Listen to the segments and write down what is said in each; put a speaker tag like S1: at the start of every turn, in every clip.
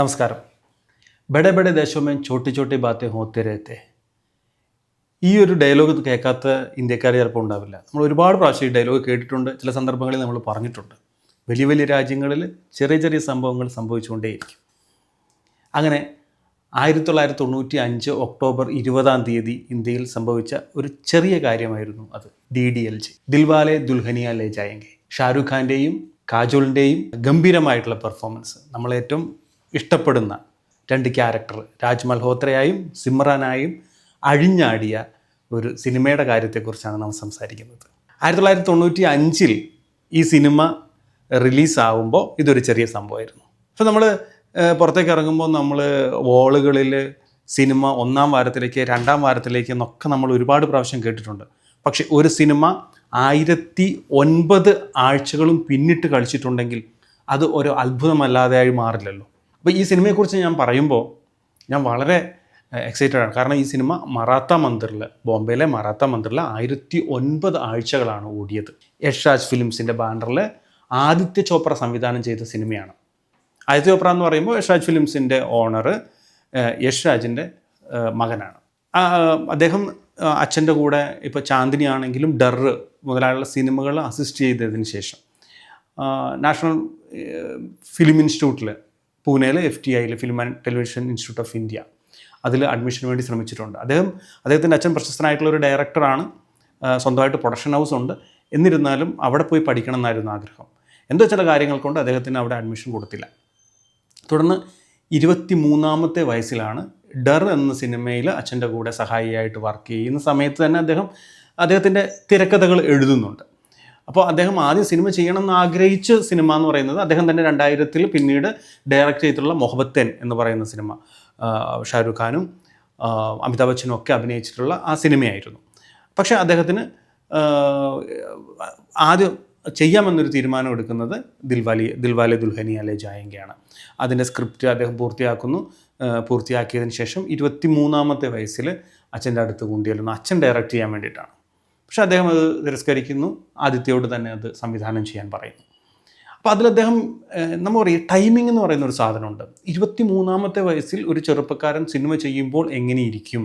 S1: നമസ്കാരം. ബഡെ ബഡെ ദേശമേ ചോട്ടി ചോട്ടി ബാത്തെ ഹോത്തെ രഹത്തെ ഈ ഒരു ഡയലോഗ് കേൾക്കാത്ത ഇന്ത്യക്കാർ ചിലപ്പോൾ ഉണ്ടാവില്ല. നമ്മൾ ഒരുപാട് പ്രാവശ്യം ഈ ഡയലോഗ് കേട്ടിട്ടുണ്ട്. ചില സന്ദർഭങ്ങളിൽ നമ്മൾ പറഞ്ഞിട്ടുണ്ട്. വലിയ വലിയ രാജ്യങ്ങളിൽ ചെറിയ ചെറിയ സംഭവങ്ങൾ സംഭവിച്ചുകൊണ്ടേയിരിക്കും. അങ്ങനെ ആയിരത്തി തൊള്ളായിരത്തി തൊണ്ണൂറ്റി അഞ്ച് ഒക്ടോബർ ഇരുപതാം തീയതി ഇന്ത്യയിൽ സംഭവിച്ച ഒരു ചെറിയ കാര്യമായിരുന്നു അത്. D D L G. Dilwale Dulhania Le Jayenge Shahrukh ഖാന്റെയും കാജോളിന്റെയും ഗംഭീരമായിട്ടുള്ള പെർഫോമൻസ് നമ്മളേറ്റവും ഇഷ്ടപ്പെടുന്ന രണ്ട് ക്യാരക്ടർ രാജ് മൽഹോത്രയായും സിമ്രാനായും അഴിഞ്ഞാടിയ ഒരു സിനിമയുടെ കാര്യത്തെക്കുറിച്ചാണ് നാം സംസാരിക്കുന്നത്. ആയിരത്തി തൊള്ളായിരത്തി തൊണ്ണൂറ്റി അഞ്ചിൽ ഈ സിനിമ റിലീസാവുമ്പോൾ ഇതൊരു ചെറിയ സംഭവമായിരുന്നു. അപ്പോൾ നമ്മൾ പുറത്തേക്ക് ഇറങ്ങുമ്പോൾ നമ്മൾ വോളുകളിൽ സിനിമ ഒന്നാം വാരത്തിലേക്ക് രണ്ടാം വാരത്തിലേക്ക് എന്നൊക്കെ നമ്മൾ ഒരുപാട് പ്രാവശ്യം കേട്ടിട്ടുണ്ട്. പക്ഷെ ഒരു സിനിമ ആയിരത്തി ഒൻപത് ആഴ്ചകളും പിന്നിട്ട് കളിച്ചിട്ടുണ്ടെങ്കിൽ അത് ഒരു അത്ഭുതമല്ലാതെയായി മാറില്ലല്ലോ. അപ്പോൾ ഈ സിനിമയെക്കുറിച്ച് ഞാൻ പറയുമ്പോൾ ഞാൻ വളരെ എക്സൈറ്റഡ് ആണ്. കാരണം ഈ സിനിമ മറാത്ത മന്ദിറിൽ ബോംബെയിലെ മറാത്ത മന്ദിറിൽ ആയിരത്തി ഒൻപത് ആഴ്ചകളാണ് ഓടിയത്. യഷ്രാജ് ഫിലിംസിന്റെ ബാനറിൽ ആദിത്യ ചോപ്ര സംവിധാനം ചെയ്ത സിനിമയാണ് ആദിത്യ ചോപ്ര എന്ന് പറയുമ്പോൾ യഷ്രാജ് ഫിലിംസിന്റെ ഓണർ യഷ്രാജിന്റെ മകനാണ്. അദ്ദേഹം അച്ഛന്റെ കൂടെ ഇപ്പോൾ ചാന്ദിനി ആണെങ്കിലും ഡർ മുതലായുള്ള സിനിമകൾ അസിസ്റ്റ് ചെയ്തതിന് ശേഷം നാഷണൽ ഫിലിം ഇൻസ്റ്റിറ്റ്യൂട്ടിൽ പൂനെയിൽ എഫ് ടി ഐയിൽ film and television institute of India അതിൽ അഡ്മിഷന് വേണ്ടി ശ്രമിച്ചിട്ടുണ്ട്. അദ്ദേഹം അദ്ദേഹത്തിന്റെ അച്ഛൻ പ്രശസ്തനായിട്ടുള്ള ഒരു ഡയറക്ടറാണ് സ്വന്തമായിട്ട് പ്രൊഡക്ഷൻ ഹൗസ് ഉണ്ട്. എന്നിരുന്നാലും അവിടെ പോയി പഠിക്കണം എന്നായിരുന്നു ആഗ്രഹം. എന്തോ ചില കാര്യങ്ങൾ കൊണ്ട് അദ്ദേഹത്തിന് അവിടെ അഡ്മിഷൻ കൊടുത്തില്ല. തുടർന്ന് ഇരുപത്തി മൂന്നാമത്തെ വയസ്സിലാണ് ഡർ എന്ന സിനിമയിൽ അച്ഛന്റെ കൂടെ സഹായിയായിട്ട് വർക്ക് ചെയ്യുന്ന സമയത്ത് തന്നെ അദ്ദേഹം അദ്ദേഹത്തിന്റെ തിരക്കഥകൾ എഴുതുന്നുണ്ട്. അപ്പോൾ അദ്ദേഹം ആദ്യം സിനിമ ചെയ്യണം എന്ന് ആഗ്രഹിച്ച സിനിമ എന്ന് പറയുന്നത് അദ്ദേഹം തന്നെ രണ്ടായിരത്തിൽ പിന്നീട് ഡയറക്റ്റ് ചെയ്തിട്ടുള്ള മൊഹബത്തൻ എന്ന് പറയുന്ന സിനിമ ഷാരൂഖ് ഖാനും അമിതാഭ് ബച്ചനും ഒക്കെ അഭിനയിച്ചിട്ടുള്ള ആ സിനിമയായിരുന്നു. പക്ഷേ അദ്ദേഹത്തിന് ആദ്യം ചെയ്യാമെന്നൊരു തീരുമാനം എടുക്കുന്നത് ദിൽവാലി ദിൽവാലെ ദുൽഹനിയ ലേ ജായങ്കയാണ്. അതിന്റെ സ്ക്രിപ്റ്റ് അദ്ദേഹം പൂർത്തിയാക്കുന്നു. പൂർത്തിയാക്കിയതിന് ശേഷം ഇരുപത്തി മൂന്നാമത്തെ വയസ്സിൽ അച്ഛന്റെ അടുത്ത് കൊണ്ടുചെല്ലുന്നു അച്ഛൻ ഡയറക്റ്റ് ചെയ്യാൻ വേണ്ടിയിട്ടാണ്. പക്ഷേ അദ്ദേഹം അത് തിരസ്കരിക്കുന്നു. ആദിത്യയോട് തന്നെ അത് സംവിധാനം ചെയ്യാൻ പറയുന്നു. അപ്പോൾ അതിൽ അദ്ദേഹം നമ്മൾ പറയും ടൈമിംഗ് എന്ന് പറയുന്ന ഒരു സാധനമുണ്ട്. ഇരുപത്തി മൂന്നാമത്തെ വയസ്സിൽ ഒരു ചെറുപ്പക്കാരൻ സിനിമ ചെയ്യുമ്പോൾ എങ്ങനെയിരിക്കും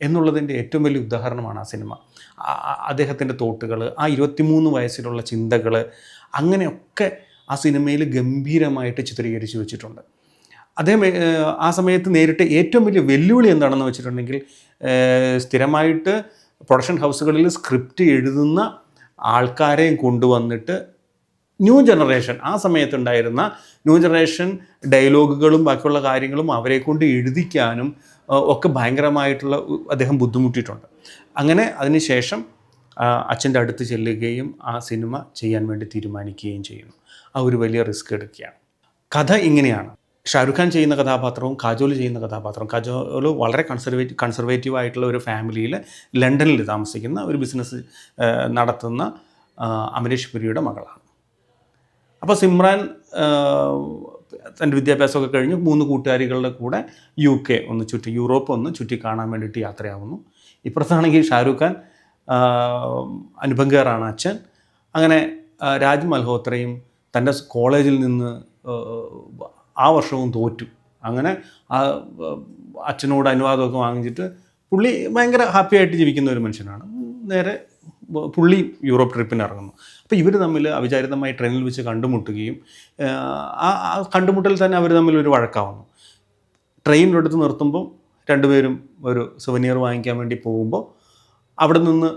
S1: എന്നുള്ളതിന്റെ ഏറ്റവും വലിയ ഉദാഹരണമാണ് ആ സിനിമ. അദ്ദേഹത്തിന്റെ തോട്ടുകൾ ആ ഇരുപത്തിമൂന്ന് വയസ്സിലുള്ള ചിന്തകൾ അങ്ങനെയൊക്കെ ആ സിനിമയിൽ ഗംഭീരമായിട്ട് ചിത്രീകരിച്ച് വെച്ചിട്ടുണ്ട്. അദ്ദേഹം ആ സമയത്ത് നേരിട്ട് ഏറ്റവും വലിയ വെല്ലുവിളി എന്താണെന്ന് വെച്ചിട്ടുണ്ടെങ്കിൽ സ്ഥിരമായിട്ട് പ്രൊഡക്ഷൻ ഹൗസുകളിൽ സ്ക്രിപ്റ്റ് എഴുതുന്ന ആൾക്കാരെയും കൊണ്ടുവന്നിട്ട് ന്യൂ ജനറേഷൻ ആ സമയത്തുണ്ടായിരുന്ന ന്യൂ ജനറേഷൻ ഡയലോഗുകളും ബാക്കിയുള്ള കാര്യങ്ങളും അവരെ കൊണ്ട് എഴുതിക്കാനും ഒക്കെ ഭയങ്കരമായിട്ടുള്ള അദ്ദേഹം ബുദ്ധിമുട്ടിയിട്ടുണ്ട്. അങ്ങനെ അതിനുശേഷം അച്ഛന്റെ അടുത്ത് ചെല്ലുകയും ആ സിനിമ ചെയ്യാൻ വേണ്ടി തീരുമാനിക്കുകയും ചെയ്യുന്നു. ആ ഒരു വലിയ റിസ്ക് എടുക്കുകയാണ്. കഥ ഇങ്ങനെയാണ്. ഷാരൂഖ് ഖാൻ ചെയ്യുന്ന കഥാപാത്രവും കാജോൽ ചെയ്യുന്ന കഥാപാത്രവും കാജോൽ വളരെ കൺസർവേറ്റ് കൺസർവേറ്റീവ് ആയിട്ടുള്ള ഒരു ഫാമിലിയിൽ ലണ്ടനിൽ താമസിക്കുന്ന ഒരു ബിസിനസ് നടത്തുന്ന അമരീഷ് പുരിയുടെ മകളാണ്. അപ്പോൾ സിമ്രാൻ തന്റെ വിദ്യാഭ്യാസമൊക്കെ കഴിഞ്ഞ് മൂന്ന് കൂട്ടുകാരികളുടെ കൂടെ യു കെ ഒന്ന് ചുറ്റി യൂറോപ്പ് ഒന്ന് ചുറ്റി കാണാൻ വേണ്ടിയിട്ട് യാത്രയാവുന്നു. ഇപ്പുറത്താണെങ്കിൽ ഷാരൂഖ് ഖാൻ അനുപങ്കറാണ് അച്ഛൻ. അങ്ങനെ രാജ് മൽഹോത്രയും തന്റെ കോളേജിൽ നിന്ന് ആ, വർഷവും തോറ്റു. അങ്ങനെ അച്ഛനോട് അനുവാദമൊക്കെ വാങ്ങിച്ചിട്ട് പുള്ളി ഭയങ്കര ഹാപ്പി ആയിട്ട് ജീവിക്കുന്ന ഒരു മനുഷ്യനാണ്. നേരെ പുള്ളി യൂറോപ്പ് ട്രിപ്പിന് ഇറങ്ങുന്നു. അപ്പോൾ ഇവർ തമ്മിൽ അവിചാരിതമായി ട്രെയിനിൽ വെച്ച് കണ്ടുമുട്ടുകയും ആ, കണ്ടുമുട്ടൽ തന്നെ അവർ തമ്മിൽ ഒരു വഴക്കാവുന്നു. ട്രെയിനിലെടുത്ത് നിർത്തുമ്പോൾ രണ്ടുപേരും ഒരു സുവനിയർ വാങ്ങിക്കാൻ വേണ്ടി പോകുമ്പോൾ അവിടെ നിന്ന്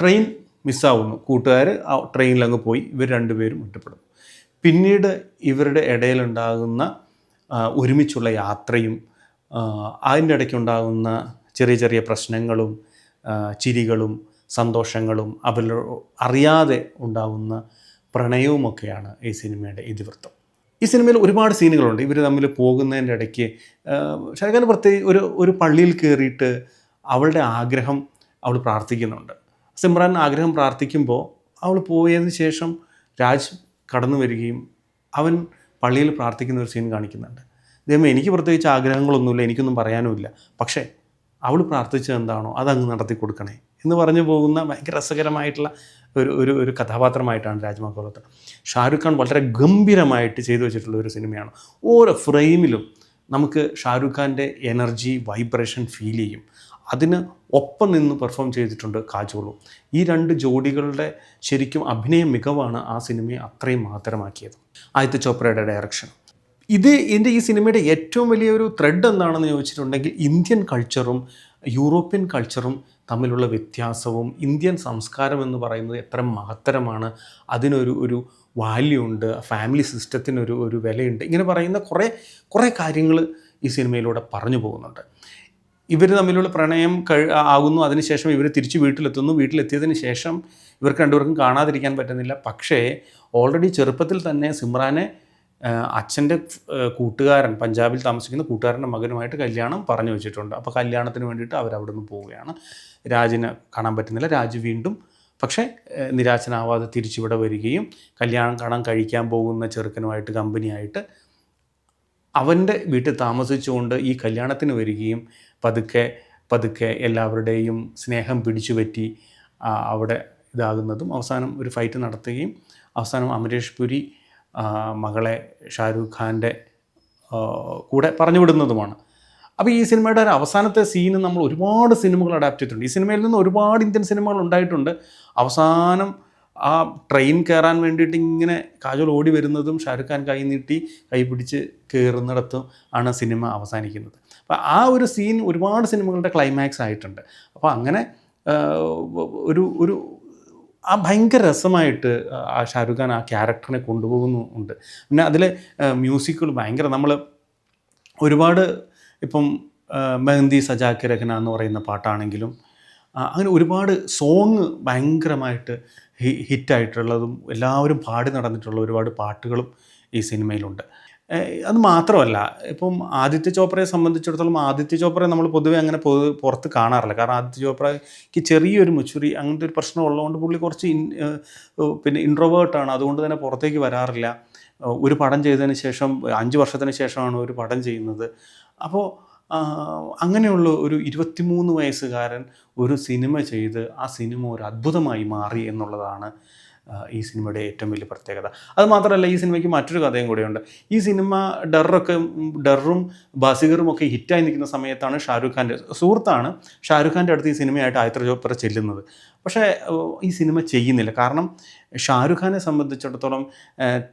S1: ട്രെയിൻ മിസ്സാവുന്നു കൂട്ടുകാർ ആ ട്രെയിനിലങ്ങ് പോയി. ഇവർ രണ്ടുപേരും ഒറ്റപ്പെടും പിന്നീട് ഇവരുടെ ഇടയിലുണ്ടാകുന്ന ഒരുമിച്ചുള്ള യാത്രയും അതിന്റെ ഇടയ്ക്കുണ്ടാകുന്ന ചെറിയ ചെറിയ പ്രശ്നങ്ങളും ചിരികളും സന്തോഷങ്ങളും അവർ അറിയാതെ ഉണ്ടാകുന്ന പ്രണയവുമൊക്കെയാണ് ഈ സിനിമയുടെ ഇതിവൃത്തം. ഈ സിനിമയിൽ ഒരുപാട് സീനുകളുണ്ട്. ഇവർ തമ്മിൽ പോകുന്നതിന്റെ ഇടയ്ക്ക് ഷാരൂഖ് പ്രത്യേക ഒരു ഒരു പള്ളിയിൽ കയറിയിട്ട് അവളുടെ ആഗ്രഹം അവൾ പ്രാർത്ഥിക്കുന്നുണ്ട്. സിമ്രാൻ ആഗ്രഹം പ്രാർത്ഥിക്കുമ്പോൾ അവൾ പോയതിന് ശേഷം രാജ് കടന്നു വരികയും അവൻ പള്ളിയിൽ പ്രാർത്ഥിക്കുന്ന ഒരു സീൻ കാണിക്കുന്നുണ്ട്. ദൈവം എനിക്ക് പ്രത്യേകിച്ച് ആഗ്രഹങ്ങളൊന്നുമില്ല എനിക്കൊന്നും പറയാനുമില്ല. പക്ഷേ അവൾ പ്രാർത്ഥിച്ചത് എന്താണോ അതങ്ങ് നടത്തി കൊടുക്കണേ എന്ന് പറഞ്ഞു പോകുന്ന ഭയങ്കര രസകരമായിട്ടുള്ള ഒരു ഒരു ഒരു കഥാപാത്രമായിട്ടാണ് രാജ്മഹോലത്ത് ഷാരൂഖ് ഖാൻ വളരെ ഗംഭീരമായിട്ട് ചെയ്തു വെച്ചിട്ടുള്ള ഒരു സിനിമയാണ്. ഓരോ ഫ്രെയിമിലും നമുക്ക് ഷാരൂഖ് ഖാന്റെ എനർജി വൈബ്രേഷൻ ഫീൽ ചെയ്യും. അതിന് ഒപ്പം നിന്ന് പെർഫോം ചെയ്തിട്ടുണ്ട് കാജോളും. ഈ രണ്ട് ജോഡികളുടെ ശരിക്കും അഭിനയ മികവാണ് ആ സിനിമയെ അത്രയും മാത്രമാക്കിയത് ആദിത്യ ചോപ്രയുടെ ഡയറക്ഷൻ ഇത് എന്റെ ഈ സിനിമയുടെ ഏറ്റവും വലിയൊരു ത്രെഡ് എന്താണെന്ന് ചോദിച്ചിട്ടുണ്ടെങ്കിൽ ഇന്ത്യൻ കൾച്ചറും യൂറോപ്യൻ കൾച്ചറും തമ്മിലുള്ള വ്യത്യാസവും ഇന്ത്യൻ സംസ്കാരം എന്ന് പറയുന്നത് എത്ര മഹത്തരമാണ് അതിനൊരു ഒരു വാല്യൂ ഉണ്ട് ഫാമിലി സിസ്റ്റത്തിനൊരു ഒരു വിലയുണ്ട് ഇങ്ങനെ പറയുന്ന കുറേ കുറേ കാര്യങ്ങൾ ഈ സിനിമയിലൂടെ പറഞ്ഞു പോകുന്നുണ്ട്. ഇവർ തമ്മിലുള്ള പ്രണയം കഴി ആകുന്നു. അതിനുശേഷം ഇവർ തിരിച്ച് വീട്ടിലെത്തുന്നു. വീട്ടിലെത്തിയതിന് ശേഷം ഇവർക്ക് രണ്ടുപേർക്കും കാണാതിരിക്കാൻ പറ്റുന്നില്ല. പക്ഷേ ഓൾറെഡി ചെറുപ്പത്തിൽ തന്നെ സിമ്രാനെ അച്ഛന്റെ കൂട്ടുകാരൻ പഞ്ചാബിൽ താമസിക്കുന്ന കൂട്ടുകാരന്റെ മകനുമായിട്ട് കല്യാണം പറഞ്ഞു വെച്ചിട്ടുണ്ട്. അപ്പോൾ കല്യാണത്തിന് വേണ്ടിയിട്ട് അവരവിടെ നിന്ന് പോവുകയാണ്. രാജിനെ കാണാൻ പറ്റുന്നില്ല. രാജു വീണ്ടും പക്ഷേ നിരാശനാവാതെ തിരിച്ചിവിടെ വരികയും കല്യാണം കാണാൻ കഴിക്കാൻ പോകുന്ന ചെറുക്കനുമായിട്ട് കമ്പനിയായിട്ട് അവന്റെ വീട്ടിൽ താമസിച്ചുകൊണ്ട് ഈ കല്യാണത്തിന് വരികയും പതുക്കെ പതുക്കെ എല്ലാവരുടെയും സ്നേഹം പിടിച്ചു പറ്റി അവിടെ ഇതാകുന്നതും അവസാനം ഒരു ഫൈറ്റ് നടത്തുകയും അവസാനം അമരീഷ് പുരി മകളെ ഷാരൂഖ് ഖാന്റെ കൂടെ പറഞ്ഞു വിടുന്നതുമാണ്. അപ്പോൾ ഈ സിനിമയുടെ ഒരു അവസാനത്തെ സീന് നമ്മൾ ഒരുപാട് സിനിമകൾ അഡാപ്റ്റ് ചെയ്തിട്ടുണ്ട്. ഈ സിനിമയിൽ നിന്ന് ഒരുപാട് ഇന്ത്യൻ സിനിമകൾ ഉണ്ടായിട്ടുണ്ട്. അവസാനം ആ ട്രെയിൻ കയറാൻ വേണ്ടിയിട്ട് ഇങ്ങനെ കാജോൾ ഓടി വരുന്നതും ഷാരൂഖ് ഖാൻ കൈ നീട്ടി കൈ പിടിച്ച് കയറുന്നിടത്തും ആണ് സിനിമ അവസാനിക്കുന്നത്. അപ്പോൾ ആ ഒരു സീൻ ഒരുപാട് സിനിമകളുടെ ക്ലൈമാക്സ് ആയിട്ടുണ്ട്. അപ്പോൾ അങ്ങനെ ഒരു ഒരു ആ ഭയങ്കര രസമായിട്ട് ആ ഷാരൂഖ് ഖാൻ ആ ക്യാരക്ടറിനെ കൊണ്ടുപോകുന്നു ഉണ്ട്. പിന്നെ അതിലെ മ്യൂസിക്കുകൾ ഭയങ്കര നമ്മൾ ഒരുപാട് ഇപ്പം മെഹന്തി സജാക്കി രഖന എന്ന് പറയുന്ന പാട്ടാണെങ്കിലും അങ്ങനെ ഒരുപാട് സോങ് ഭയങ്കരമായിട്ട് ഹിറ്റായിട്ടുള്ളതും എല്ലാവരും പാടി നടന്നിട്ടുള്ള ഒരുപാട് പാട്ടുകളും ഈ സിനിമയിലുണ്ട്. അത് മാത്രമല്ല ഇപ്പം ആദിത്യ ചോപ്രയെ സംബന്ധിച്ചിടത്തോളം ആദിത്യ ചോപ്രയെ നമ്മൾ പൊതുവേ അങ്ങനെ പുറത്ത് കാണാറില്ല. കാരണം ആദിത്യ ചോപ്രയ്ക്ക് ചെറിയൊരു മുച്ചുറി അങ്ങനത്തെ ഒരു പ്രശ്നം ഉള്ളതുകൊണ്ട് പുള്ളി കുറച്ച് പിന്നെ ഇൻട്രോവേർട്ടാണ് അതുകൊണ്ട് തന്നെ പുറത്തേക്ക് വരാറില്ല. ഒരു പടം ചെയ്തതിന് ശേഷം അഞ്ച് വർഷത്തിന് ശേഷമാണ് ഒരു പടം ചെയ്യുന്നത്. അപ്പോൾ അങ്ങനെയുള്ള ഒരു ഇരുപത്തിമൂന്ന് വയസ്സുകാരൻ ഒരു സിനിമ ചെയ്ത് ആ സിനിമ ഒരു അത്ഭുതമായി മാറി എന്നുള്ളതാണ് ഈ സിനിമയുടെ ഏറ്റവും വലിയ പ്രത്യേകത. അത് മാത്രമല്ല ഈ സിനിമയ്ക്ക് മറ്റൊരു കഥയും കൂടെയുണ്ട്. ഈ സിനിമ ഡറൊക്കെ ഡറും ബാസിഗറും ഒക്കെ ഹിറ്റായി നിൽക്കുന്ന സമയത്താണ് ഷാരൂഖ് ഖാന്റെ സുഹൃത്താണ് ഷാരൂഖ് ഖാന്റെ അടുത്ത് ഈ സിനിമയായിട്ട് ആയത്ര ചോപ്ര ചെല്ലുന്നത്. പക്ഷേ ഈ സിനിമ ചെയ്യുന്നില്ല. കാരണം ഷാരൂഖ് ഖാനെ സംബന്ധിച്ചിടത്തോളം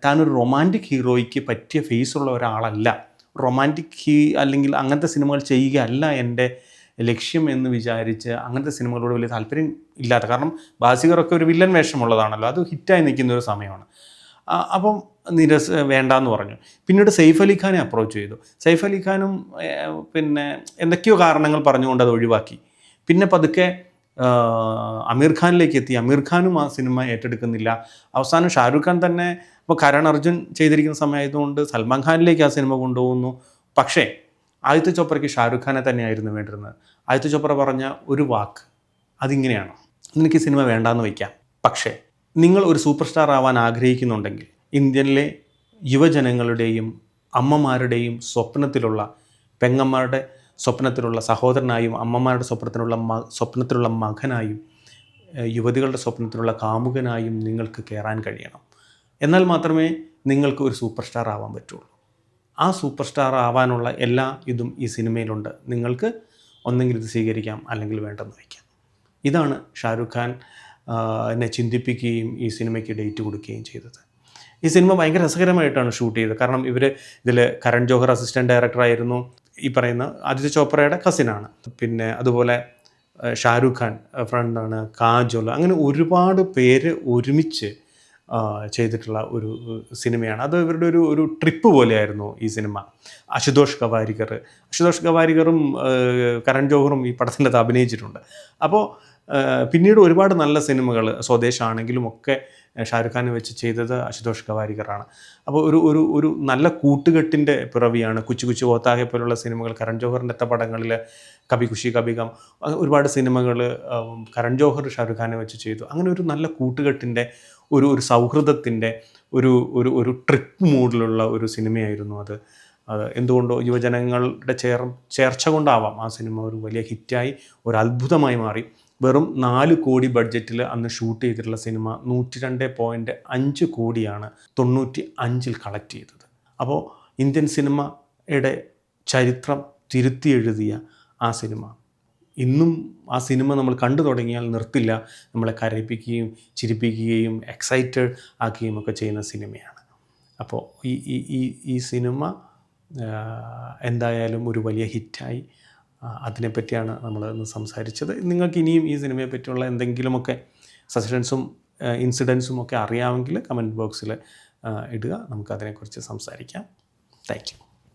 S1: താനൊരു റൊമാന്റിക് ഹീറോയ്ക്ക് പറ്റിയ ഫേസുള്ള ഒരാളല്ല. റൊമാന്റിക് ഹീ അല്ലെങ്കിൽ അങ്ങനത്തെ സിനിമകൾ ചെയ്യുകയല്ല എന്റെ ലക്ഷ്യം എന്ന് വിചാരിച്ച് അങ്ങനത്തെ സിനിമകളോട് വലിയ താല്പര്യം ഇല്ലാത്ത. കാരണം ബാസികറൊക്കെ ഒരു വില്ലൻ വേഷമുള്ളതാണല്ലോ. അത് ഹിറ്റായി നിൽക്കുന്ന ഒരു സമയമാണ്. അപ്പം നിരസ് വേണ്ടാന്ന് പറഞ്ഞു. പിന്നീട് സെയ്ഫ് അലി ഖാനെ അപ്രോച്ച് ചെയ്തു. സെയ്ഫ് അലി ഖാനും പിന്നെ എന്തൊക്കെയോ കാരണങ്ങൾ പറഞ്ഞുകൊണ്ട് അത് ഒഴിവാക്കി. പിന്നെ പതുക്കെ അമീർ ഖാനിലേക്ക് എത്തി. അമീർ ഖാനും ആ സിനിമ ഏറ്റെടുക്കുന്നില്ല. അവസാനം ഷാരൂഖ് ഖാൻ തന്നെ ഇപ്പോൾ കരൺ അർജുൻ ചെയ്തിരിക്കുന്ന സമയമായതുകൊണ്ട് സൽമാൻ ഖാനിലേക്ക് ആ സിനിമ കൊണ്ടുപോകുന്നു. പക്ഷേ ആദിത്യ ചോപ്രയ്ക്ക് ഷാരൂഖ് ഖാനെ തന്നെയായിരുന്നു വേണ്ടിയിരുന്നത് ആദിത്യ ചോപ്ര പറഞ്ഞ ഒരു വാക്ക് അതിങ്ങനെയാണ്. നിനക്ക് സിനിമ വേണ്ടാന്ന് വയ്ക്കാം. പക്ഷേ നിങ്ങൾ ഒരു സൂപ്പർ സ്റ്റാർ ആവാൻ ആഗ്രഹിക്കുന്നുണ്ടെങ്കിൽ ഇന്ത്യയിലെ യുവജനങ്ങളുടെയും അമ്മമാരുടെയും സ്വപ്നത്തിലുള്ള പെങ്ങന്മാരുടെ സ്വപ്നത്തിലുള്ള സഹോദരനായും അമ്മമാരുടെ സ്വപ്നത്തിലുള്ള മ സ്വപ്നത്തിലുള്ള മകനായും യുവതികളുടെ സ്വപ്നത്തിലുള്ള കാമുകനായും നിങ്ങൾക്ക് കയറാൻ കഴിയണം. എന്നാൽ മാത്രമേ നിങ്ങൾക്ക് ഒരു സൂപ്പർ സ്റ്റാർ ആവാൻ പറ്റുള്ളൂ. ആ സൂപ്പർ സ്റ്റാർ ആവാനുള്ള എല്ലാ ഇതും ഈ സിനിമയിലുണ്ട്. നിങ്ങൾക്ക് ഒന്നെങ്കിൽ ഇത് സ്വീകരിക്കാം അല്ലെങ്കിൽ വേണ്ടെന്ന് വയ്ക്കാം. ഇതാണ് ഷാരൂഖ് ഖാൻ എന്നെ ചിന്തിപ്പിക്കുകയും ഈ സിനിമയ്ക്ക് ഡേറ്റ് കൊടുക്കുകയും ചെയ്തത്. ഈ സിനിമ ഭയങ്കര രസകരമായിട്ടാണ് ഷൂട്ട് ചെയ്തത്. കാരണം ഇവർ ഇതിൽ കരൺ ജോഹർ അസിസ്റ്റന്റ് ഡയറക്ടറായിരുന്നു ഈ പറയുന്ന ആദിത്യ ചോപ്രയുടെ കസിനാണ് പിന്നെ അതുപോലെ ഷാരൂഖ് ഖാൻ ഫ്രണ്ടാണ് കാജോൾ. അങ്ങനെ ഒരുപാട് പേര് ഒരുമിച്ച് ചെയ്തിട്ടുള്ള ഒരു സിനിമയാണ്. അത് ഇവരുടെ ഒരു ഒരു ട്രിപ്പ് പോലെയായിരുന്നു ഈ സിനിമ. അശുതോഷ് ഗവാരികർ. അശുതോഷ് ഗവാരികറും കരൺ ജോഹറും ഈ പടത്തിന്റെ അഭിനയിച്ചിട്ടുണ്ട്. അപ്പോൾ പിന്നീട് ഒരുപാട് നല്ല സിനിമകൾ സ്വദേശാണെങ്കിലും ഒക്കെ ഷാരുഖ് ഖാനെ വെച്ച് ചെയ്തത് അശുതോഷ് ഗവാരികറാണ്. അപ്പോൾ ഒരു ഒരു ഒരു നല്ല കൂട്ടുകെട്ടിന്റെ പിറവിയാണ് കുച്ചു കുച്ചു ഓത്താഹെ പോലുള്ള സിനിമകൾ. കരൺ ജോഹറിന്റെ എത്ര പടങ്ങളിൽ കബി ഖുഷി കബികം ഒരുപാട് സിനിമകൾ കരൺ ജോഹർ ഷാരൂഖ് ഖാനെ വെച്ച് ചെയ്തു. അങ്ങനെ ഒരു നല്ല കൂട്ടുകെട്ടിന്റെ ഒരു ഒരു സൗഹൃദത്തിന്റെ ഒരു ഒരു ഒരു ട്രിപ്പ് മൂഡിലുള്ള ഒരു സിനിമയായിരുന്നു അത്. അത് എന്തുകൊണ്ടോ യുവജനങ്ങളുടെ ചേർ ചേർച്ച കൊണ്ടാവാം ആ സിനിമ ഒരു വലിയ ഹിറ്റായി ഒരു അത്ഭുതമായി മാറി. വെറും നാല് കോടി ബഡ്ജറ്റിൽ അന്ന് ഷൂട്ട് ചെയ്തിട്ടുള്ള സിനിമ നൂറ്റി രണ്ട് പോയിന്റ് അഞ്ച് കോടിയാണ് തൊണ്ണൂറ്റി അഞ്ചിൽ കളക്ട് ചെയ്തത്. അപ്പോൾ ഇന്ത്യൻ സിനിമയുടെ ചരിത്രം തിരുത്തി എഴുതിയ ആ സിനിമ. ഇന്നും ആ സിനിമ നമ്മൾ കണ്ടു തുടങ്ങിയാൽ നിർത്തില്ല. നമ്മളെ കരയിപ്പിക്കുകയും ചിരിപ്പിക്കുകയും എക്സൈറ്റഡ് ആക്കുകയും ഒക്കെ ചെയ്യുന്ന സിനിമയാണ്. അപ്പോൾ ഈ ഈ ഈ സിനിമ എന്തായാലും ഒരു വലിയ ഹിറ്റായി. അതിനെപ്പറ്റിയാണ് നമ്മൾ ഇന്ന് സംസാരിച്ചത്. നിങ്ങൾക്ക് ഇനിയും ഈ സിനിമയെ പറ്റിയുള്ള എന്തെങ്കിലുമൊക്കെ സജഷൻസും ഇൻസിഡൻസും ഒക്കെ അറിയാമെങ്കിൽ കമന്റ് ബോക്സിൽ ഇടുക. നമുക്കതിനെക്കുറിച്ച് സംസാരിക്കാം. Thank you